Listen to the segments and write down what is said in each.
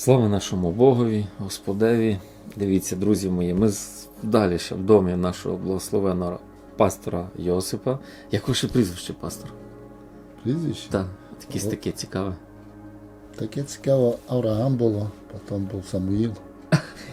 Слава нашому Богові, Господеві. Дивіться, друзі мої, ми далі ще в домі нашого благословеного пастора Йосипа. Яке ще прізвище пастор? Прізвище? Так, якесь таке цікаве. Таке цікаво, Авраам було, потім був Самуїл.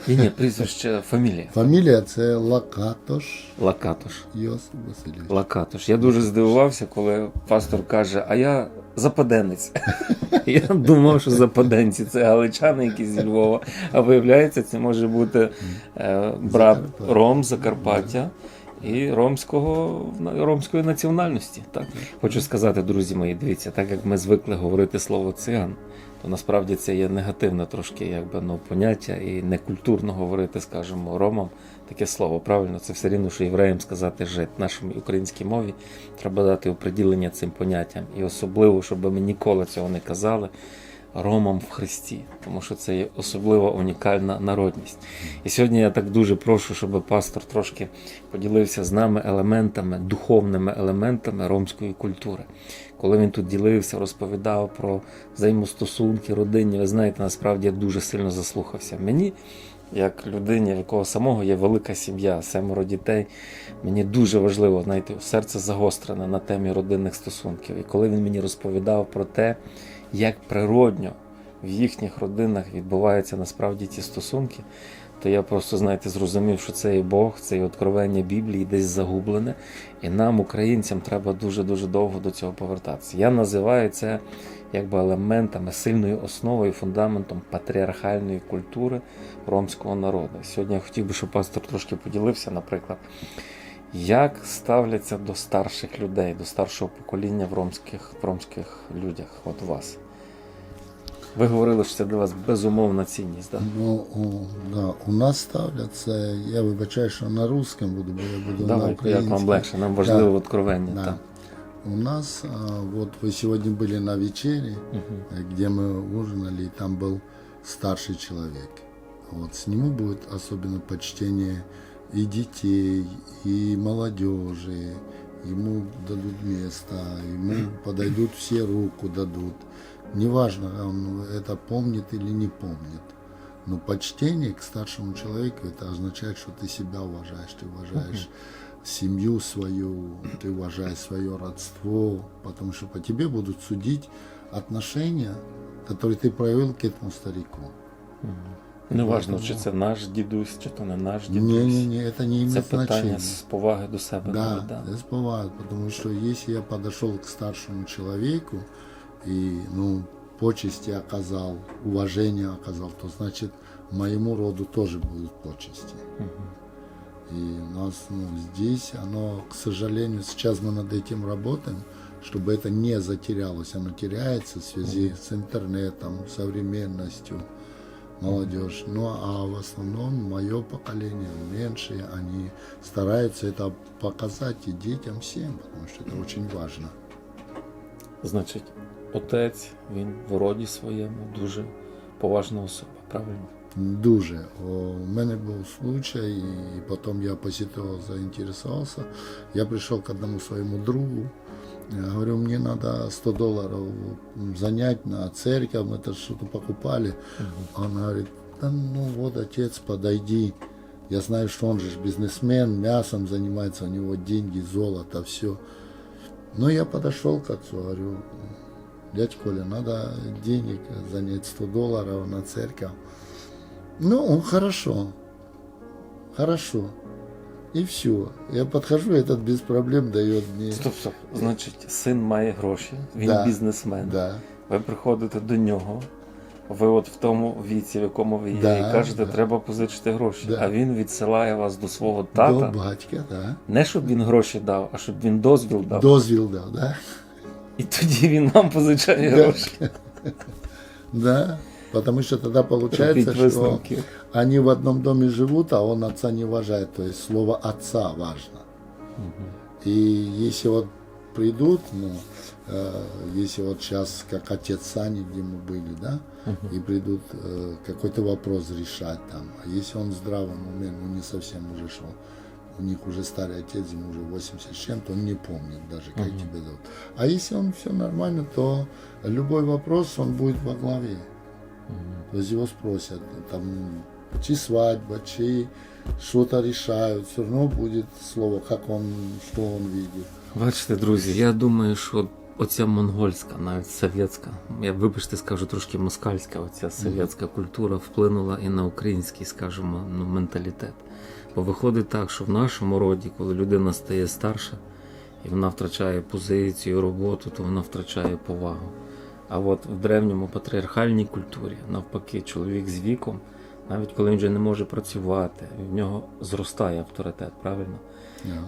Ні, ні, прізвище, фамілія. Фамілія це Лакатош Лакатош. Йосип Васильович. Лакатош. Я дуже здивувався, коли пастор каже, а я западенець. Я думав, що западенці це галичани, які зі Львова. А виявляється, це може бути е, брат Ром Закарпаття і ромського ромської національності. Так хочу сказати, друзі мої, дивіться, так як ми звикли говорити слово циган, то насправді це є негативне трошки, якби ну поняття, і некультурно говорити, скажімо, ромам таке слово. Правильно, це все рівно, що євреям сказати жит. Нашій українській мові треба дати оприділення цим поняттям. І особливо, щоб ми ніколи цього не казали. Ромам в Христі, тому що це є особлива унікальна народність. І сьогодні я так дуже прошу, щоб пастор трошки поділився з нами елементами, духовними елементами ромської культури. Коли він тут ділився, розповідав про взаємостосунки, родинні, ви знаєте, насправді я дуже сильно заслухався. Мені, як людині, в якого самого є велика сім'я, семеро дітей, мені дуже важливо, знаєте, серце загострене на темі родинних стосунків. І коли він мені розповідав про те, як природньо в їхніх родинах відбуваються насправді ці стосунки, то я просто, знаєте, зрозумів, що це і Бог, це і откровення Біблії десь загублене. І нам, українцям, треба дуже-дуже довго до цього повертатися. Я називаю це якби елементами, сильною основою, фундаментом патріархальної культури ромського народу. Сьогодні я хотів би, щоб пастор трошки поділився, наприклад, як ставляться до старших людей, до старшого покоління в ромських, в ромських людях, от вас. Ви говорили, що це для вас безумовна цінність, так? Ну, у, да, у нас ставляться, я вибачаю, що на русском буду, бо я буду на Давайте, як вам легше, нам важливо Да. откровення. Да. У нас, а, вот вы сегодня были на вечере, э, где мы ужинали, и там был старший человек. Вот с нему будет особенно почтение и детей, и молодежи. Ему дадут место, ему подойдут все руку дадут. Неважно, он это помнит или не помнит. Но почтение к старшему человеку это означает, что ты себя уважаешь, ты уважаешь семью свою, ты уважаешь свое родство, потому что по тебе будут судить отношения, которые ты проявил к этому старику. Неважно, чи це наш дідусь, чи то не наш дідусь. Не-не-не, это не Це имеет значения. питання з поваги до себе. Да, навіть, да. это бывает, потому что если я подошел к старшему человеку и, ну, почести оказал, уважение оказал, то значит моему роду тоже будут почести. И у нас ну, здесь оно, к сожалению, сейчас мы над этим работаем, чтобы это не затерялось. Оно теряется в связи с интернетом, современностью, молодежь. Ну а в основном мое поколение, меньшие, они стараются это показать и детям всем, потому что это очень важно. Значить, отець, він в роді своєму дуже поважна особа, правильно? Дуже. О, У мене був случай, і потім я після того заінтересувався. Я прийшов к одному своєму другу. Я говорю, мне надо 100 долларов занять на церковь, мы это что-то покупали. Он говорит, да ну вот, отец, подойди. Я знаю, что он же ж бизнесмен, мясом занимается, у него деньги, золото, все. Ну, я подошел к отцу, говорю, дядь Коля, надо денег занять 100 долларов на церковь. Ну, хорошо. Хорошо. И все. Я подхожу, этот без проблем дает мне. Стоп, стоп. Значить, син має гроші, він Да. бізнесмен. Да. Ви приходите до нього. Ви от в тому віці, в якому ви є, Да, і кажете, да. треба позичити гроші. Да. А він відсилає вас до свого тата. До батька, да. Не щоб він гроші дав, а щоб він дозвіл дав. Дозвіл дав, да. І тоді він вам позичає Да. гроші. Да. Потому что тогда получается, что они в одном доме живут, а он отца не уважает. То есть слово отца важно. И если вот придут, ну, э, если вот сейчас, как отец Сани, где мы были, да, и придут э, какой-то вопрос решать там, а если он в здравом уме, ну не совсем уже что, у них уже старый отец, ему уже 80 с чем-то, он не помнит даже, как тебя зовут. А если он все нормально, то любой вопрос, он будет во главе. То есть его спросят, там, чи свадьба, чи что-то решают, все равно будет слово, как он, что он видит. Бачите, друзі, я думаю, що оця монгольська, навіть совєтська, я вибачте, скажу трошки москальська, оця совєтська культура вплинула і на український, скажімо, ну, менталітет. Бо виходить так, що в нашому роді, коли людина стає старша, і вона втрачає позицію, роботу, то вона втрачає повагу. А от в древньому патріархальній культурі, навпаки, чоловік з віком, навіть коли він вже не може працювати, в нього зростає авторитет, правильно?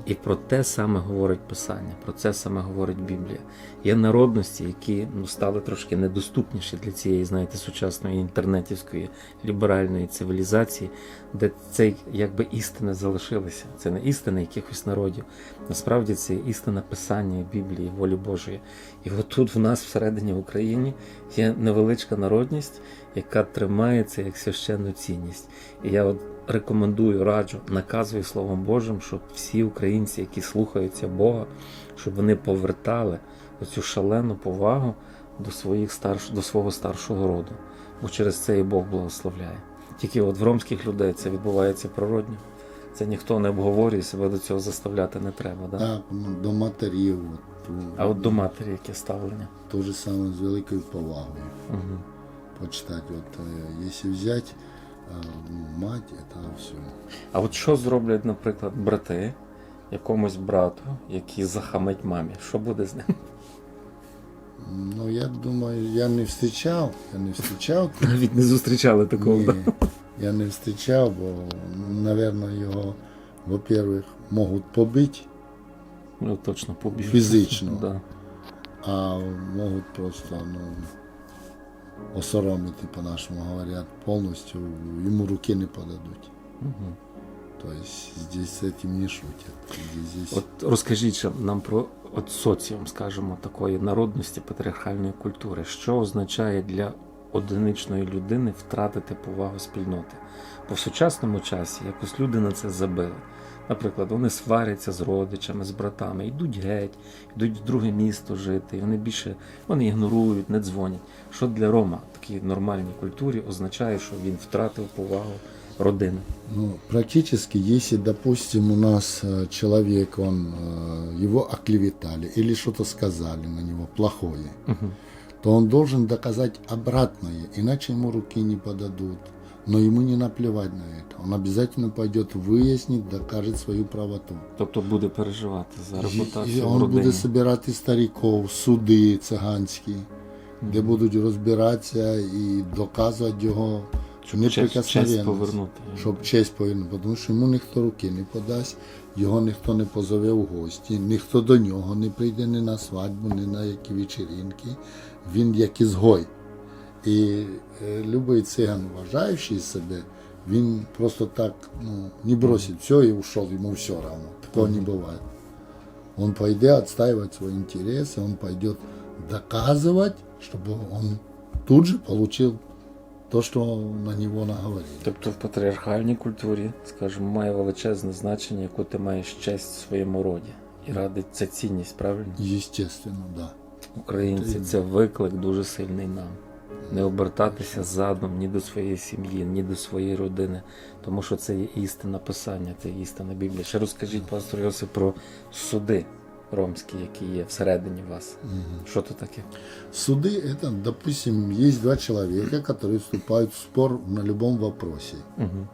І про те саме говорить Писання, про це саме говорить Біблія. Є народності, які ну, стали трошки недоступніші для цієї, знаєте, сучасної інтернетівської ліберальної цивілізації, де цей якби істини залишилися. Це не істини якихось народів. Насправді це істина Писання, Біблії, волі Божої. І от тут в нас всередині в Україні є невеличка народність, яка тримається як священну цінність. І я от рекомендую, раджу, наказую Словом Божим, щоб всі українці, які слухаються Бога, щоб вони повертали оцю шалену повагу до, своїх старш... до свого старшого роду. Бо через це і Бог благословляє. Тільки от в ромських людей це відбувається природньо. Це ніхто не обговорює, себе до цього заставляти не треба. Да? Так, ну, до матерів, от, А от до матері яке ставлення? то же саме з великою повагою. Угу. Э, если взять э, ну, мать, это все. А от що зроблять, наприклад, брати якомусь брату, який захамить мамі? Що буде з ним? Ну, я думаю, я не встречал, я не встречал. Навіть не зустрічали такого. Ні, я не встречал, бо, наверное, його, во-первых, можуть побити, Ну, точно побіг. Фізично. Да. а можуть просто, ну, осоромити, по-нашему говорят, повністю, йому руки не подадуть. Угу. То есть здесь с этим не шутят. Здесь... От розкажіть нам про от соціум, скажімо, такої народності патріархальної культури. Що означає для одиничної людини втратити повагу спільноти? Бо в сучасному часі якось люди на це забили. Наприклад, вони сваряться з родичами, з братами, йдуть геть, йдуть в друге місто жити, і вони більше вони ігнорують, не дзвонять. Що для Рома в такій нормальній культурі означає, що він втратив повагу родини. Ну, практически, если, допустим, у нас э, человек, он, э, его оклеветали или что-то сказали на него плохое, Угу. то он должен доказать обратное, иначе ему руки не подадут. Но ему не наплевать на это. Он обязательно пойдет выяснить, докажет свою правоту. Тобто буде переживати за І, репутацію в он родині. буде збирати стариків, суди циганські, де будуть розбиратися і доказувати його честь, честь неприкосновенність. повернути. Щоб честь повернути, тому що йому ніхто руки не подасть, його ніхто не позове в гості, ніхто до нього не прийде ні на свадьбу, ні на які вечеринки. Він як ізгой. І любий циган, вважаючий себе, він просто так ну, не бросить все і ушел, йому все равно. Такого не бывает. Он пойдет отстаивать свои интересы, он пойдет доказывать, чтобы он тут же получил то, что на него наговорили. Тобто в патріархальній культурі, скажімо, має величезне значення, яку ти маєш честь в своєму роді. І радить це цінність, правильно? Естественно, да. Українці це виклик дуже сильний нам. Не обертатися задом ні до своєї сім'ї, ні до своєї родини, тому що це є істина Писання, це є істина Біблії. Ще розкажіть, пастор Йосип, про суди ромські, які є всередині вас. Що то таке? Суды это, допустим, есть два человека, которые вступают в спор на любом вопросе. Угу.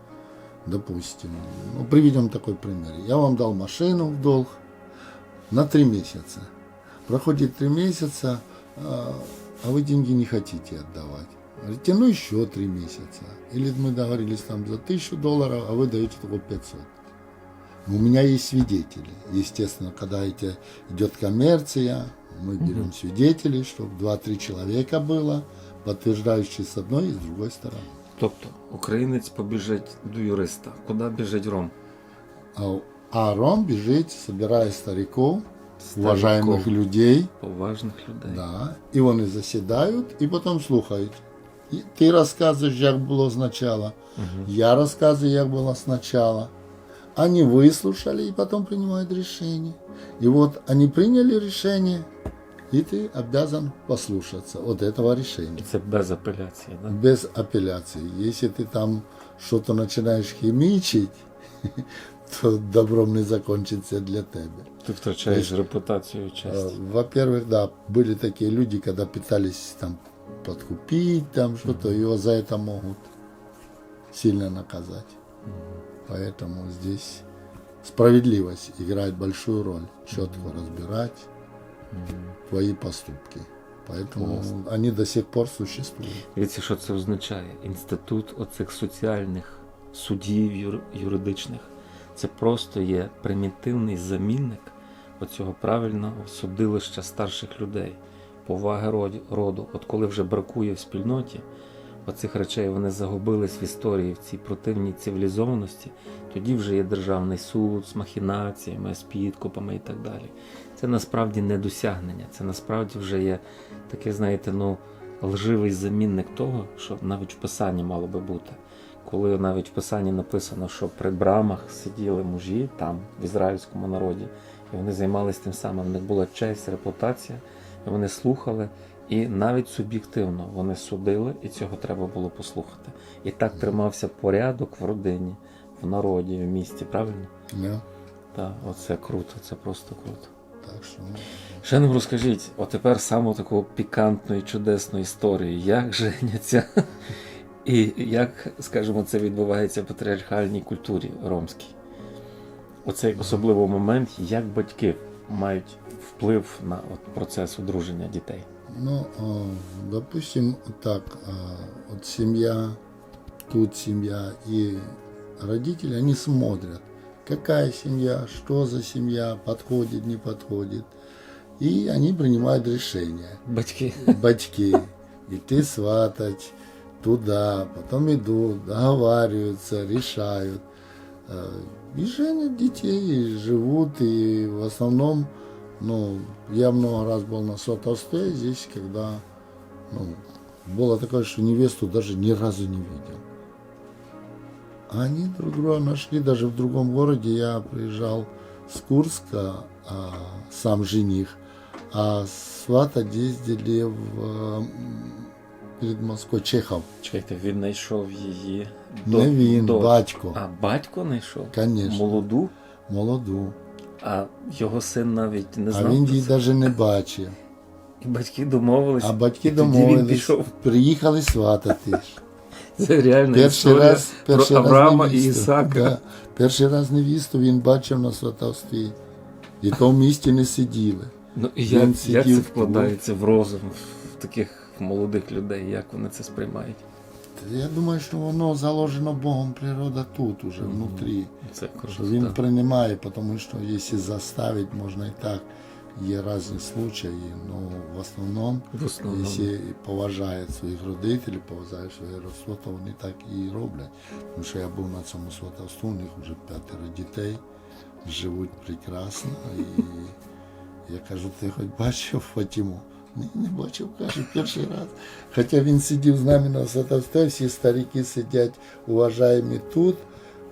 Допустим, ну, приведем такой пример. Я вам дал машину в долг на три месяца. Проходит три месяца, а а вы деньги не хотите отдавать. Говорите, ну еще три месяца. Или мы договорились там за тысячу долларов, а вы даете только 500. Ну, У меня есть свидетели. Естественно, когда эти, идет коммерция, мы берем свидетелей, чтобы 2-3 человека было, подтверждающие с одной и с другой стороны. Тобто українець побіжить до юриста. Куди біжить ром? А, а Ром бежит, собирая стариков, Стариков. уважаемых людей, Поважних людей. да, и вони засідають, і потім слухають. І ти розказуєш, як було спочатку, я розказую, як було спочатку. Они выслушали и потом принимают решение. И вот они приняли решение, и ты обязан послушаться от этого І решения. це без апеляції. Да? Без апелляции. Если ты там что-то начинаешь химичить, то добром не закончится для тебя. Ти втрачаєш репутацію і Э, честь. Во-первых, да, были такие люди, когда пытались там подкупить, там что-то, его за это могут сильно наказать. Поэтому здесь справедливость играет большую роль, четко разбирать твои поступки. Поэтому они до сих пор существуют. Дивіться, що це означає? Інститут оцих соціальних судів юр- юридичних. Це просто є примітивний замінник оцього правильного судилища старших людей, поваги роду. От коли вже бракує в спільноті, оцих речей вони загубились в історії в цій противній цивілізованості, тоді вже є державний суд з махінаціями, з підкупами і так далі. Це насправді не досягнення, це насправді вже є таке, знаєте, ну лживий замінник того, що навіть в писанні мало би бути. Коли навіть в писанні написано, що при брамах сиділи мужі там, в ізраїльському народі, і вони займалися тим самим. В них була честь, репутація, і вони слухали, і навіть суб'єктивно вони судили, і цього треба було послухати. І так тримався порядок в родині, в народі, в місті, правильно? Да? Так, оце круто, це просто круто. Так Ще нам розкажіть, от тепер саму таку пікантну і чудесну історію, як женяться, і як, скажімо, це відбувається в патріархальній культурі ромській. Оцей особливий момент, як батьки мають вплив на от, процес одруження дітей. Ну, допустим, так, вот семья, тут семья и родители, они смотрят, какая семья, что за семья, подходит, не подходит. И они принимают решение. Батьки. Батьки, идти сватать туда, потом идут, договариваются, решают. Э, И женят детей, и живут, и в основном, ну, я много раз был на сватовстве здесь, когда, ну, было такое, что невесту даже ни разу не видел. Они друг друга нашли даже в другом городе. Я приезжал с Курска, а, сам жених, а сватать ездили в, м, перед Москвой Чехов. Чекайте, він знайшов її Не він, до- батько. А батько знайшов? Конечно. Молоду, Молоду. а його син навіть не знав. А він її навіть не бачив. І батьки домовилися. А батьки і тоді він пішов. приїхали сватати. Це реально Перший історія раз, перший про раз Авраама і. Ісака. Да. Перший раз невісту він бачив на сватовстві. І то в місті не сиділи. Ну і як, як це вкладається в розум в таких молодих людей, як вони це сприймають? Я думаю, що воно заложено Богом природа тут уже, внутрі. Це Що круто. він так. приймає, тому що якщо заставити, можна і так. Є різні случаї, але в основному, В основному. якщо поважають своїх родителів, поважають своє родство, то вони так і роблять. Тому що я був на цьому сватовству, у них вже п'ятеро дітей, живуть прекрасно. І я кажу, ти хоч бачив Фатіму? Ні, не бачив, каже, перший раз. Хоча він сидів з нами на сватовстві, всі старики сидять, уважаємо тут.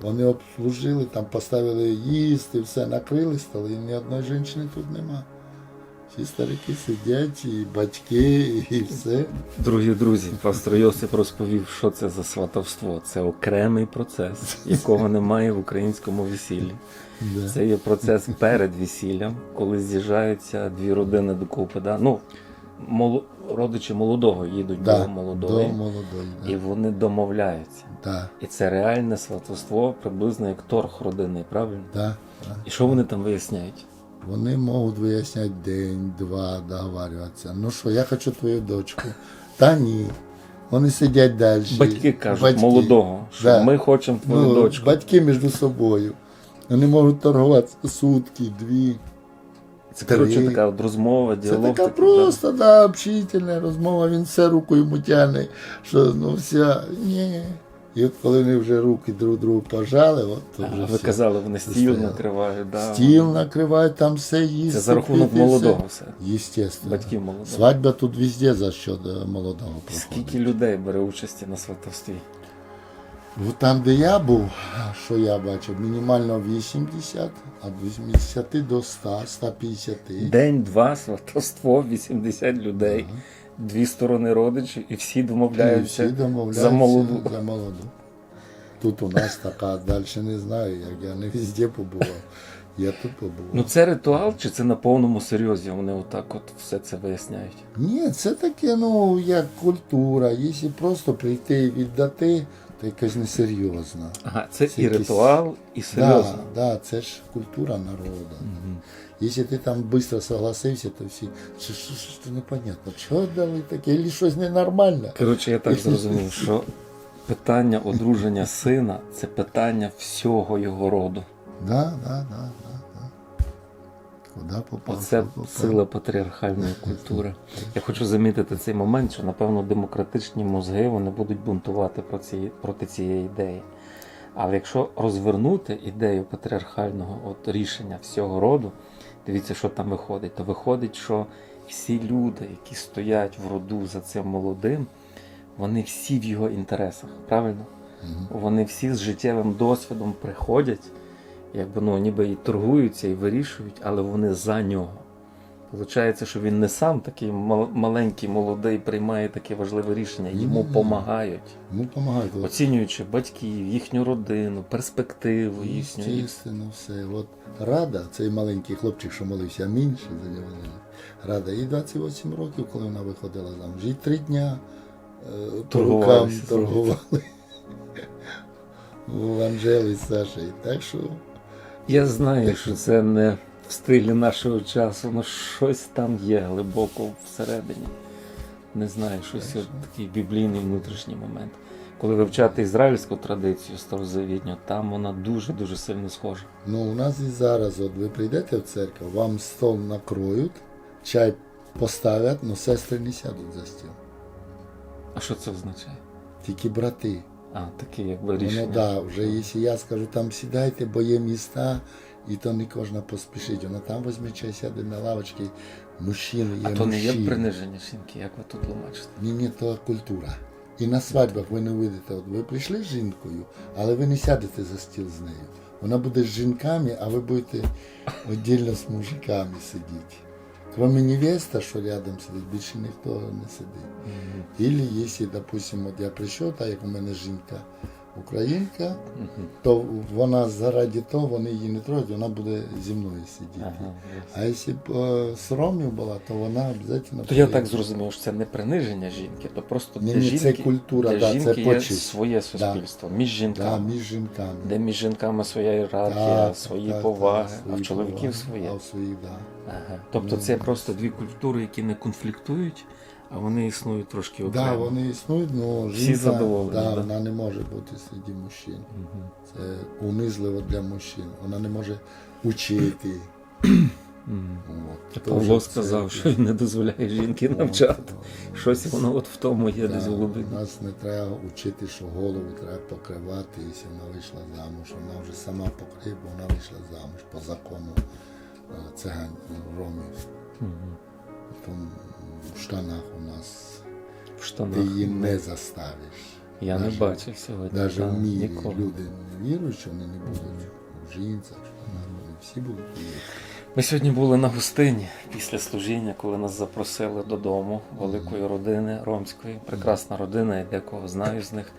Вони обслужили, там поставили їсти, все накрили столи, і ні одної жінки тут нема. Всі старики сидять, і батьки, і все. Дорогі друзі, пастор Йосип розповів, що це за сватовство. Це окремий процес, якого немає в українському весіллі. Це є процес перед весіллям, коли з'їжджаються дві родини докупи. Да? Ну, моло... родичі молодого їдуть Да, до молодого, До молодої. Да. і вони домовляються. Да, І це реальне сватовство, приблизно як торг родини, правильно? да, да. І що вони там виясняють? Вони можуть виясняти день, два, договарюватися. Ну що, я хочу твою дочку. Та ні. Вони сидять далі. Батьки кажуть Батьки. молодого, що Да. ми хочемо твою Ну, дочку. Батьки між собою. Вони можуть торгуватися сутки, дві. Це коротше така от розмова, Це діалог. така такий, просто, да, общительна розмова, він все руку йому тягне, що ну вся. Ні. І от коли вони вже руки друг другу пожали, от то вже А, ви все. казали, вони стіл накривають. Да. Стіл накривають, там все їсти. Це за рахунок пити, молодого все. Естественно. Батьків молодого. Свадьба тут везде за е, молодого проходить. Скільки людей бере участі на сватовстві? Там, де я був, що я бачив, мінімально 80, а від 80 до 100, 150. День-два, сватовство, 80 людей, дві сторони родичів, і всі домовляються, І всі домовляються за молоду. за молоду. Тут у нас така, далі не знаю, як я не везде побував. Я тут побував. Ну це ритуал, чи це на повному серйозі? Вони отак от все це виясняють. Ні, це таке, ну, як культура. Якщо просто прийти і віддати, то якась несерйозна. Ага, це, Це і якісь- ритуал, і серйозно. Да, да, це ж культура народу. Якщо ти там швидко согласився, то всі що, що, що, що непонятно, чого дали таке, або щось ненормальне. Коротше, я так зрозумів, що питання одруження сина це питання всього його роду. Да, да, да, да, да. Попав? То попав. сила патріархальної культури. Я хочу замітити цей момент, що напевно демократичні мозги вони будуть бунтувати про ці, проти цієї ідеї. Але якщо розвернути ідею патріархального от рішення всього роду, дивіться, що там виходить. То виходить, що всі люди, які стоять в роду за цим молодим, вони всі в його інтересах, правильно? Вони всі з життєвим досвідом приходять, якби ну ніби і торгуються, і вирішують, але вони за нього. Получається, що він не сам такий маленький, молодий, приймає таке важливе рішення, йому допомагають, Ну, допомагають. Оцінюючи батьків, їхню родину, перспективу їхню. і- Естественно, все. От Рада, цей маленький хлопчик, що молився менше за нього. Рада, їй 28 років, коли вона виходила замуж. Їй три дня е, Торгувалися, торгували. У Анжели з Сашею. Так що Я знаю, що це не в стилі нашого часу, але щось там є глибоко всередині. Не знаю, щось от такий біблійний внутрішній момент. Коли вивчати ізраїльську традицію старозавітню, там вона дуже-дуже сильно схожа. Ну, у нас і зараз, от ви прийдете в церкву, вам стол накроють, чай поставлять, але сестри не сядуть за стіл. А що це означає? Тільки брати. А, таке якби рішення. Ну да, вже якщо я скажу, там сідайте, бо є міста, і то не кожна поспішить. Вона там візьме чай, сяде на лавочці, мужчини є а то не є мужчини. приниження жінки, як ви тут тлумачите? Ні, ні, то культура. І на свадьбах ви не вийдете, от ви прийшли з жінкою, але ви не сядете за стіл з нею. Вона буде з жінками, а ви будете віддільно з мужиками сидіти. Кроме невеста, що рядом сидить, більше ніхто не сидить. Или якщо, допустим, от я прийшов, так як у мене жінка українка, то вона заради того, вони її не троють, вона буде зі мною сидіти. Ага. А якщо б е, соромів була, то вона обов'язково... То я так зрозумів, що це не приниження жінки, то просто для ні, це жінки, культура, для да, це є почесть. своє суспільство, між Да, жінками. між жінками. Де між жінками своя ієрархія, Так, свої так, поваги, так, а свої в чоловіків поваги, своє. А в своїх, да. Ага. Тобто це просто дві культури, які не конфліктують, а вони існують трошки окремо. Да, вони існують, але жінка задоволені, да, да? вона не може бути серед мужчин. Мгм. Це унизливо для мужчин. Вона не може учити. От. Павло сказав, це- що він не дозволяє жінки навчати. от. Щось воно от в тому є Да, десь глибині. У нас не треба вчити, що голову треба покривати, якщо вона вийшла замуж. Вона вже сама покриє, бо вона вийшла замуж по закону е, циган ромів. Мгм. В штанах у нас В ти її не заставиш. Я не бачив сьогодні. Навіть в мірі люди не вірують, що вони не будуть в жінцях, штанах, вони всі будуть вірити. Ми сьогодні були на гостині після служіння, коли нас запросили додому великої родини ромської. Прекрасна родина, я декого знаю з них.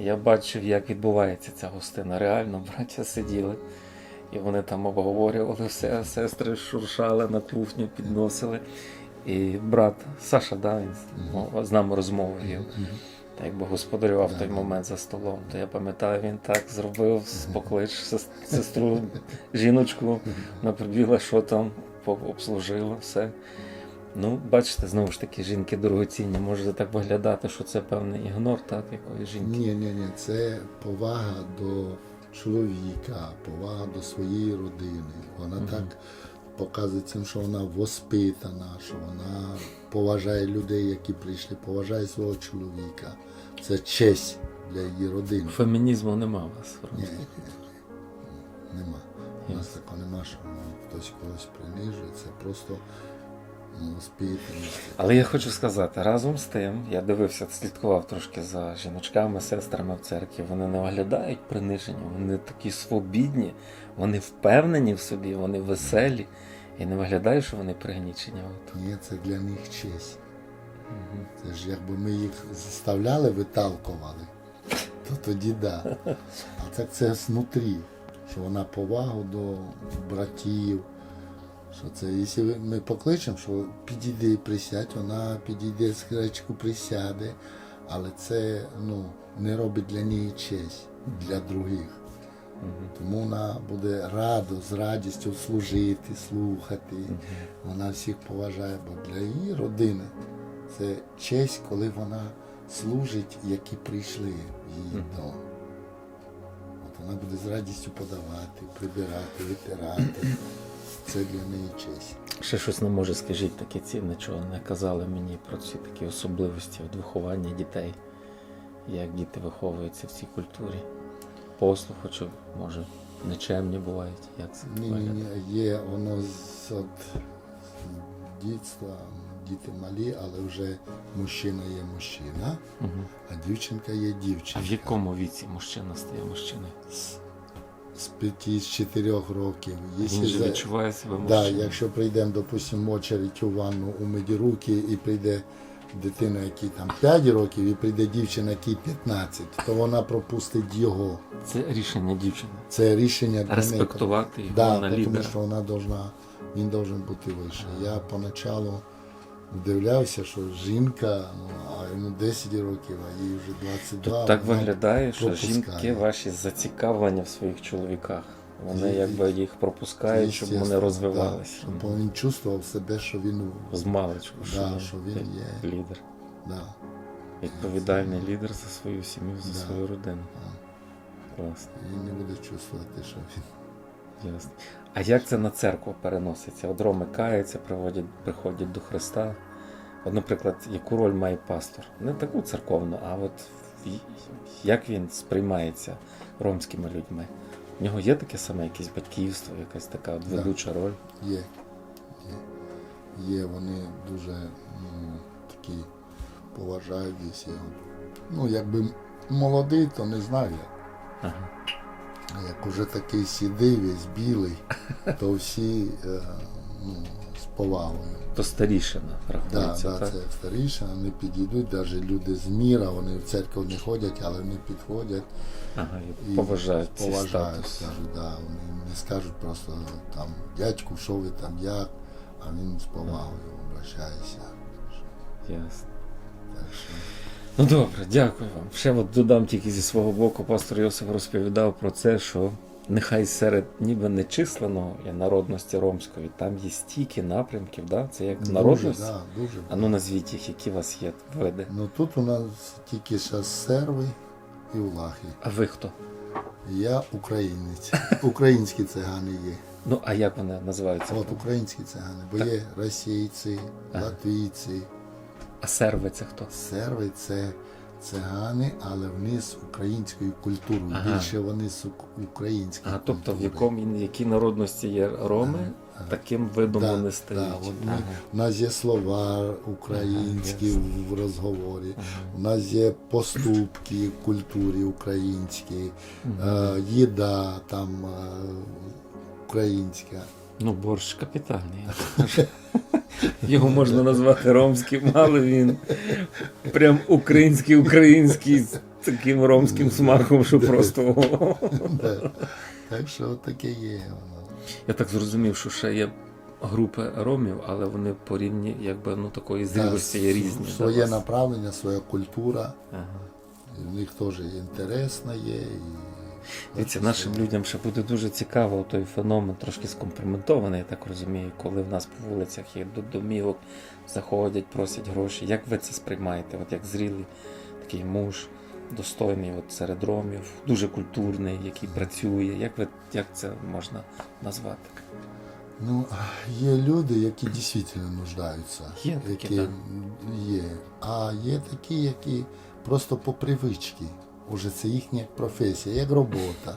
Я бачив, як відбувається ця гостина. Реально, браття сиділи, і вони там обговорювали все, сестри шуршали на кухню, підносили. І брат Саша, да, він ну, з нами розмову вів. Та якби господарював той момент за столом, то я пам'ятаю, він так зробив, поклич сес- сестру, жіночку, вона прибігла, що там, обслужила, все. Ну, бачите, знову ж таки, жінки дорогоцінні. Може так виглядати, що це певний ігнор, так, якої жінки. Ні, ні, ні, це повага до чоловіка, повага до своєї родини. Вона так показує цим, що вона воспитана, що вона поважає людей, які прийшли, поважає свого чоловіка. Це честь для її родини. Фемінізму нема у вас. Ні, Ромський. нема. У нас такого нема, що хтось когось принижує. Це просто Але я хочу сказати, разом з тим, я дивився, слідкував трошки за жіночками, сестрами в церкві. Вони не оглядають приниження, вони такі свобідні, вони впевнені в собі, вони веселі. І не виглядає, що вони пригнічені. Ні, це для них честь. Це ж якби ми їх заставляли, виталкували, то тоді да. А так це знутрі, що вона повагу до братів. Що це, якщо ми покличемо, що підійди, присядь, вона підійде з кречку, присяде, але це ну, не робить для неї честь, для других. Тому вона буде радо, з радістю служити, слухати. Вона всіх поважає, бо для її родини це честь, коли вона служить, які прийшли в її дом. От вона буде з радістю подавати, прибирати, витирати. Це для неї честь. Ще щось не може, скажіть таке цінне, чого не казали мені про ці такі особливості от виховання дітей, як діти виховуються в цій культурі. Послуху, чи може нечемні бувають, як це Ні, ні, ні, є воно з от дітства, діти малі, але вже мужчина є мужчина, Мгм. а дівчинка є А в якому віці мужчина стає мужчиною? З, з 5 з 4 років. Він же відчуває себе Да, якщо прийдемо, допустимо, очередь у ванну умити руки і прийде дитина, якій там 5 років, і прийде дівчина, якій 15, то вона пропустить його. Це рішення дівчини. Це рішення. Респектувати його Да, на тому лідера. що вона должна, він должен бути вище. Я поначалу вдивлявся, що жінка, ну, а йому 10 років, а їй вже 22. Тут так виглядає, що жінки ваші зацікавлені в своїх чоловіках. Вони Є- якби їх пропускають, щоб вони розвивалися. Да, щоб він чувствував себе, що він З маличку, Да, що він є. лідер. да, Відповідальний лідер за свою сім'ю, за Да. свою родину. Класно, він не буде чувствувати, що він. Ясно. А як це на церкву переноситься? От роми каються, приводять, приходять до Христа. От, наприклад, яку роль має пастор? Не таку церковну, а от як він сприймається ромськими людьми? В нього є таке саме якесь батьківство, якась така от Да. ведуча роль. Є. Є, є вони дуже ну, такі поважають десь його. Ну, якби молодий, то не знаю. Ага. Як уже такий сідий, весь білий, то всі е, ну, з повагою. То старішина рахується, да, так? це старіше, вони підійдуть, навіть люди з міра, вони в церкву не ходять, але вони підходять Ага, і і поважають цей поважають, скажуть, да, вони не скажуть просто там дядьку, що ви там як, а він з повагою обращається. Ясно. Так що, Ну добре, дякую вам. Ще от додам тільки зі свого боку, пастор Йосиф розповідав про це, що нехай серед ніби нечисленого і народності ромської, там є стільки напрямків, да? це як дуже, народність. да, дуже. А ну назвіть їх, які у вас є види. Ну тут у нас тільки зараз серви і улахи. А ви хто? Я українець. Українські цигани є. Ну, а як вони називаються? От українські цигани, бо Так. є російці, латвійці, А серви це хто? серви це цигани, але вони з українською культурою. Ага. Більше вони з ук- українською А тобто в якому якій народності є роми, таким видом Да, вони стають. да, от ми- Ага. У нас є слова українські Ага, в розговорі, у нас є поступки в культурі українській, е, їда там е, українська. Ну, борщ капітальний. Його можна назвати ромським, але він прям український, український з таким ромським смаком, що просто. Так що таке є. Я так зрозумів, що ще є групи ромів, але вони по рівні якби ну такої зрілості є різні. Своє направлення, своя культура. Ага. В них теж інтересна є. І... Дивіться, нашим людям ще буде дуже цікаво той феномен, трошки скомпроментований, я так розумію, коли в нас по вулицях є до домівок, заходять, просять гроші. Як ви це сприймаєте? От як зрілий такий муж, достойний от серед ромів, дуже культурний, який працює. Як ви як це можна назвати? Ну, є люди, які дійсно нуждаються. Є такі, які да. є. А є такі, які просто по привичці. Уже це їхня професія, як робота.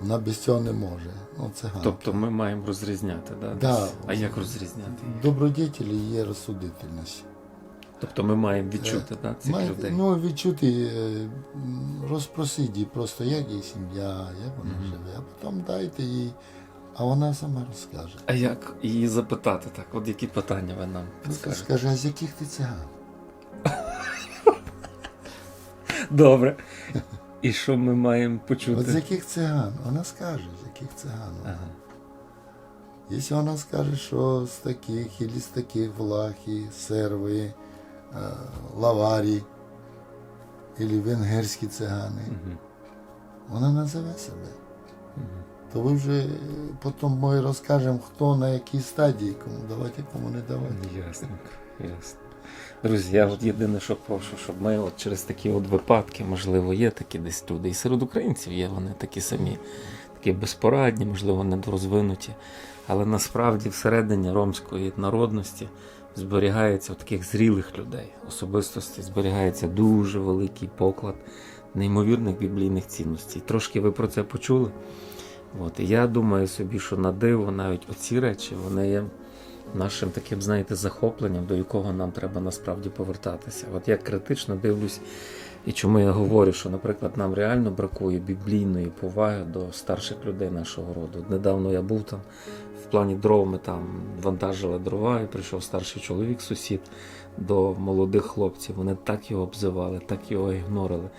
Вона без цього не може. Ну, це. Тобто ми маємо розрізняти, да? Да. А як розрізняти? їх? Добродетелі є розсудительність. Тобто ми маємо відчути да, цих Маєте, людей. ну, відчути, е, розпросіть її просто, як її сім'я, як вона живе, а потім дайте їй, а вона сама розкаже. А як її запитати так? От які питання ви нам Ну, підскажете? Скаже, а з яких ти циган? Добре. І що ми маємо почути? От з яких циган? Вона скаже, з яких циган. Ага. Якщо вона скаже, що з таких, або з таких влахи, серви, е, лаварі, або венгерські цигани, Мгм. вона називе себе. Мгм. То ви вже потім ми розкажемо, хто на якій стадії, кому давати, кому не давати. Ясно, ясно. Друзі, я от єдине, що прошу, щоб ми от через такі от випадки, можливо, є такі десь люди, і серед українців є вони такі самі, такі безпорадні, можливо, недорозвинуті. Але насправді всередині ромської народності зберігається от таких зрілих людей, особистостей, зберігається дуже великий поклад неймовірних біблійних цінностей. Трошки ви про це почули. От, і я думаю собі, що на диво навіть оці речі вони є нашим таким, знаєте, захопленням, до якого нам треба насправді повертатися. От я критично дивлюсь, і чому я говорю, що, наприклад, нам реально бракує біблійної поваги до старших людей нашого роду. Недавно я був там в плані дров, ми там вантажили дрова, і прийшов старший чоловік, сусід до молодих хлопців. Вони так його обзивали, так його ігнорили.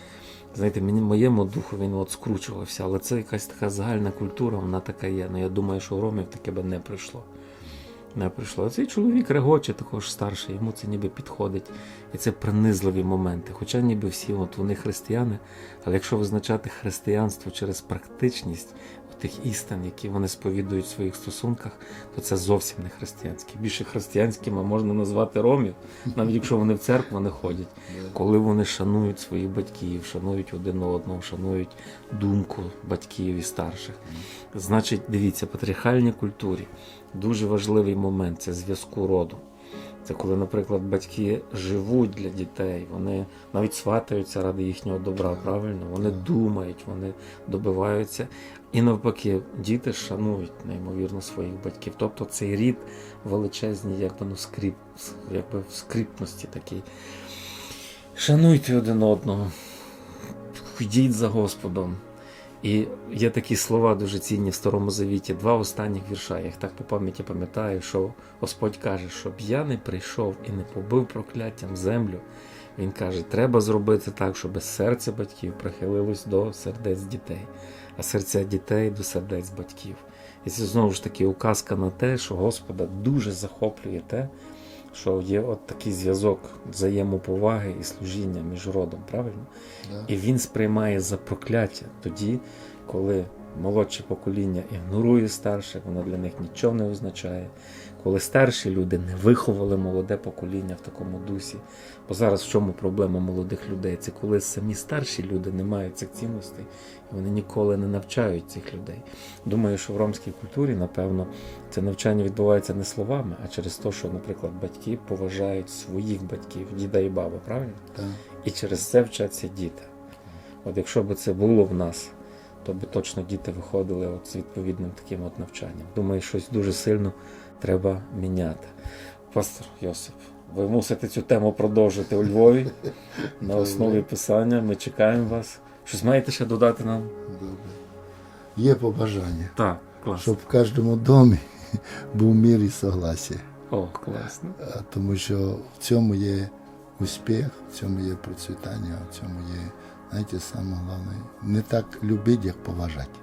Знаєте, мені моєму духу він от скручувався, але це якась така загальна культура, вона така є. Ну я думаю, що у ромів таке би не прийшло. Не прийшло. Цей чоловік регоче також старший, йому це ніби підходить. І це принизливі моменти. Хоча ніби всі от вони християни, але якщо визначати християнство через практичність тих істин, які вони сповідують в своїх стосунках, то це зовсім не християнське. Більше християнськими можна назвати ромів, навіть якщо вони в церкву не ходять коли вони шанують своїх батьків, шанують один одного, шанують думку батьків і старших. Значить, дивіться, патріархальній культурі дуже важливий момент це зв'язку роду. Це коли, наприклад, батьки живуть для дітей, вони навіть сватаються ради їхнього добра, правильно? Вони думають, вони добиваються. І навпаки, діти шанують неймовірно своїх батьків. Тобто цей рід величезний, якби ну скріп, якби в скріпності такий. Шануйте один одного, йдіть за Господом. І є такі слова дуже цінні в Старому Завіті, два останніх вірша. Я їх так по пам'яті пам'ятаю, що Господь каже, щоб я не прийшов і не побив прокляттям землю. Він каже, треба зробити так, щоб серце батьків прихилилось до сердець дітей, а серця дітей до сердець батьків. І це знову ж таки указка на те, що Господа дуже захоплює те, що є от такий зв'язок взаємоповаги і служіння між родом, правильно? Да. І він сприймає за прокляття тоді, коли молодше покоління ігнорує старших, воно для них нічого не означає. Коли старші люди не виховали молоде покоління в такому дусі. Бо зараз в чому проблема молодих людей? Це коли самі старші люди не мають цих цінностей, вони ніколи не навчають цих людей. Думаю, що в ромській культурі, напевно, це навчання відбувається не словами, а через те, що, наприклад, батьки поважають своїх батьків, діда і баби, правильно? Так. І через це вчаться діти. От якщо б це було в нас, то би точно діти виходили от з відповідним таким от навчанням. Думаю, щось дуже сильно треба міняти. Пастор Йосип, ви мусите цю тему продовжити у Львові на основі писання. Ми чекаємо вас. Щось маєте ще додати нам? Добре. Є побажання, Так, класно. щоб в кожному домі був мир і согласія. О, класно. А, Тому що в цьому є успіх, в цьому є процвітання, в цьому є, знаєте, саме головне, не так любити, як поважати.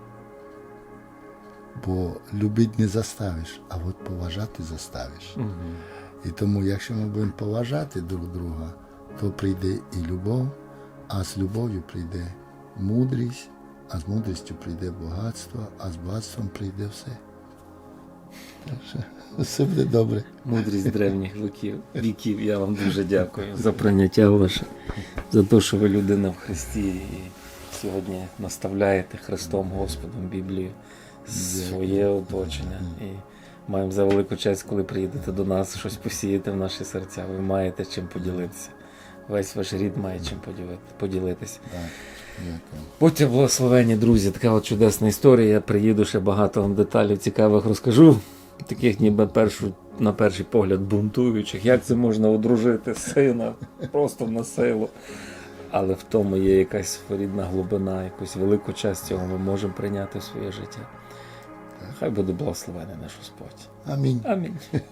Бо любити не заставиш, а от поважати заставиш. Угу. І тому, якщо ми будемо поважати друг друга, то прийде і любов, а з любов'ю прийде мудрість, а з мудрістю прийде багатство, а з багатством прийде все. Так що все буде добре. Мудрість древніх віків. віків. Я вам дуже дякую за прийняття ваше, за те, що ви людина в Христі і сьогодні наставляєте Христом Господом Біблію своє оточення. І маємо за велику честь, коли приїдете до нас, щось посіяти в наші серця. Ви маєте чим поділитися. Весь ваш рід має чим поділи- поділитися. Будьте благословені, друзі. Така от чудесна історія. Я приїду ще багато вам деталей цікавих розкажу. Таких ніби першу, на перший погляд бунтуючих. Як це можна одружити сина просто на силу. Але в тому є якась своєрідна глибина, якусь велику часть цього ми можемо прийняти в своє життя. Хай буде благословений наш Господь. Амінь. Амінь.